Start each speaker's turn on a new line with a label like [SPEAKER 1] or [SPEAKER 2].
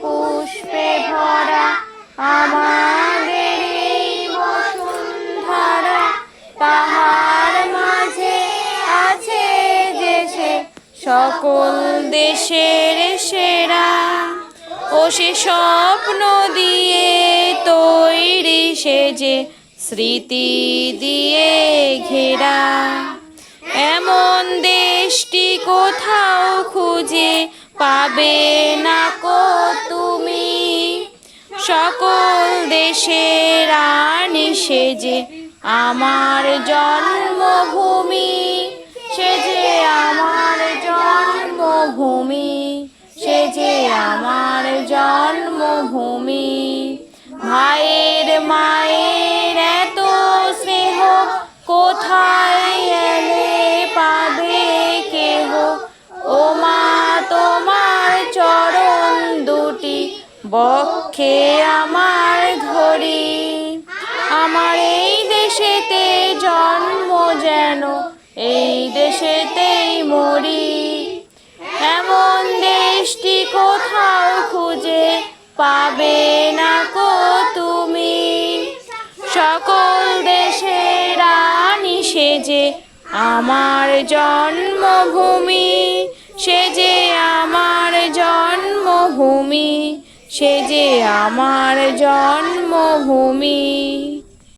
[SPEAKER 1] পুষ্পে ভরা আমাদের এই বসুন্ধরা। তাহার মাঝে আছে সে সকল দেশের সেরা। ও সে স্বপ্ন দিয়ে তৈরি সে যে স্মৃতি দিয়ে ঘেরা। এমন দেশটি কোথাও খুঁজে পাবে না সকল দেশের রানী সেজে আমার জন্মভূমি, সেজে আমার জন্মভূমি, সেজে আমার জন্মভূমি। ভাইয়ের, মায়ের এত স্নেহ কোথায় বক্ষে আমার ধরি আমার এই দেশেতে জন্ম যেন, এই দেশেতেই মরি। এমন দেশটি কোথাও খুঁজে পাবে না কো তুমি। সকল দেশের রানী সেজে আমার জন্মভূমি সে যে আমার জন্মভূমি। সে যে আমার জন্মভূমি।